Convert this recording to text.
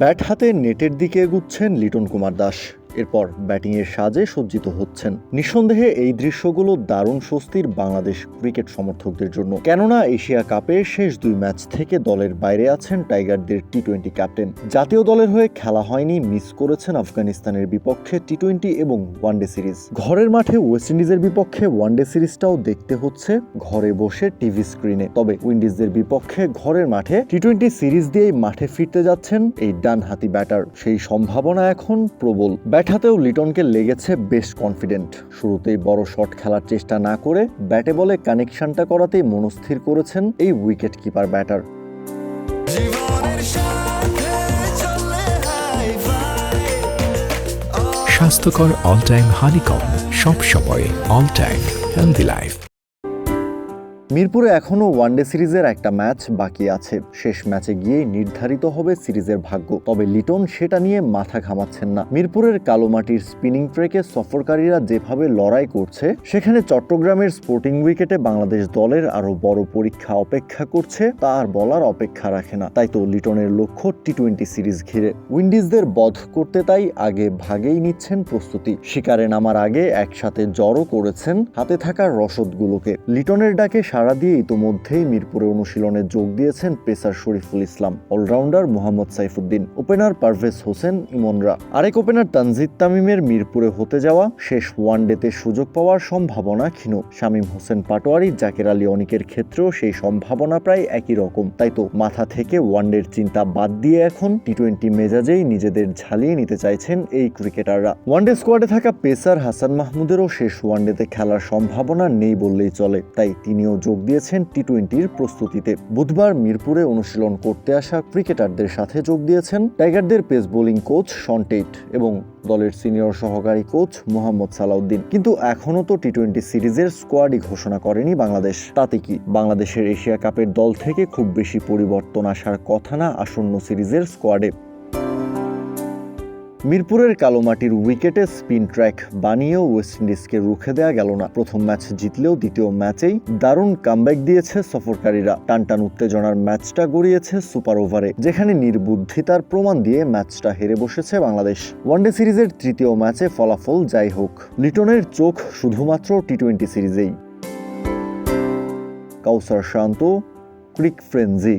Bat হাতে নেটের দিকে এগুচ্ছেন লিটন কুমার দাস। এরপর ব্যাটিংয়ের সাজে সজ্জিত হচ্ছেন। নিঃসন্দেহে এই দৃশ্যগুলো দারুণ স্বস্তির বাংলাদেশ ক্রিকেট সমর্থকদের জন্য। কেননা এশিয়া কাপের শেষ দুই ম্যাচ থেকে দলের বাইরে আছেন টাইগারদের টি টোয়েন্টি ক্যাপ্টেন। জাতীয় দলের হয়ে খেলা হয়নি, মিস করেছেন আফগানিস্তানের বিপক্ষে টি টোয়েন্টি এবং ওয়ানডে সিরিজ। ঘরের মাঠে ওয়েস্ট ইন্ডিজের বিপক্ষে ওয়ানডে সিরিজটাও দেখতে হচ্ছে ঘরে বসে টিভি স্ক্রিনে। তবে উইন্ডিজদের বিপক্ষে ঘরের মাঠে টি টোয়েন্টি সিরিজ দিয়েই মাঠে ফিরতে যাচ্ছেন এই ডান হাতি ব্যাটার। সেই সম্ভাবনা এখন প্রবল। ব্যাট হাতেও লিটনকে লেগেছে বেশ কনফিডেন্ট শুরুতেই বড় শট খেলার চেষ্টা না করে ব্যাটে বলে কানেকশনটা করাতেই মনস্থির করেছেন এই উইকেট কিপার ব্যাটার স্বাস্থ্যকর অল টাইম হানিকম সব সময় অল টাইম হেলদি লাইফ মিরপুরে এখনও ওয়ানডে সিরিজের একটা ম্যাচ বাকি আছে। শেষ ম্যাচে গিয়েই নির্ধারিত হবে সিরিজের ভাগ্য। তবে লিটন সেটা নিয়ে মাথা ঘামাচ্ছেন না। মিরপুরের কালোমাটির স্পিনিং ট্রেকে সফরকারীরা যেভাবে লড়াই করছে, সেখানে চট্টগ্রামের স্পোর্টিং উইকেটে বাংলাদেশ দলের আরও বড় পরীক্ষা অপেক্ষা করছে, তা আর বলার অপেক্ষা রাখে না। তাই তো লিটনের লক্ষ্য টি টোয়েন্টি সিরিজ ঘিরে। উইন্ডিজদের বধ করতে তাই আগে ভাগেই নিচ্ছেন প্রস্তুতি। শিকারে নামার আগে একসাথে জড়ো করেছেন হাতে থাকা রসদগুলোকে লিটনের ডাকে সাড়া দিয়ে ইতোমধ্যেই মিরপুরে অনুশীলনে যোগ দিয়েছেন pacer Shoriful Islam, allrounder Mohammad Saifuddin, opener Parvez Hossain, ইমনরা। আরেক ওপেনার তানজিদ তামিমের মিরপুরে হতে যাওয়া, শেষ ওয়ানডেতে সুযোগ পাওয়ার সম্ভাবনা ক্ষীণ। শামীম হোসেন পাটোয়ারি, জাকের আলী অনিকের ক্ষেত্রেও সেই সম্ভাবনা প্রায় একই রকম। তাই তো মাথা থেকে ওয়ানডের চিন্তা বাদ দিয়ে এখন টি টোয়েন্টি মেজাজেই নিজেদের ঝালিয়ে নিতে চাইছেন এই ক্রিকেটাররা। ওয়ানডে স্কোয়াডে থাকা পেসার হাসান মাহমুদেরও শেষ ওয়ানডেতে খেলার সম্ভাবনা নেই বললেই চলে। তাই তিনিও যোগ দিয়েছেন টি টোয়েন্টির প্রস্তুতিতে। বুধবার মিরপুরে অনুশীলন করতে আসা ক্রিকেটারদের সাথে যোগ দিয়েছেন টাইগারদের পেস বোলিং কোচ শন্টেট এবং দলের সিনিয়র সহকারী কোচ মোহাম্মদ সালাউদ্দিন। কিন্তু এখনও তো টি টোয়েন্টি সিরিজের স্কোয়াডই ঘোষণা করেনি বাংলাদেশ। তাতে কি বাংলাদেশের এশিয়া কাপের দল থেকে খুব বেশি পরিবর্তন আসার কথা না আসন্ন সিরিজের স্কোয়াডে? মিরপুরের কালোমাটির উইকেটে স্পিন ট্র্যাক বানিয়েও ওয়েস্ট ইন্ডিজকে রুখে দেওয়া গেল না। প্রথম ম্যাচ জিতলেও দ্বিতীয় ম্যাচেই দারুণ কামব্যাক দিয়েছে সফরকারীরা। টানটান উত্তেজনার ম্যাচটা গড়িয়েছে সুপার ওভারে, যেখানে নির্বুদ্ধিতার প্রমাণ দিয়ে ম্যাচটা হেরে বসেছে বাংলাদেশ। ওয়ানডে সিরিজের তৃতীয় ম্যাচে ফলাফল যাই হোক, লিটনের চোখ শুধুমাত্র টি টোয়েন্টি সিরিজেই। কাউসার শান্ত, ক্রিক ফ্রেঞ্জি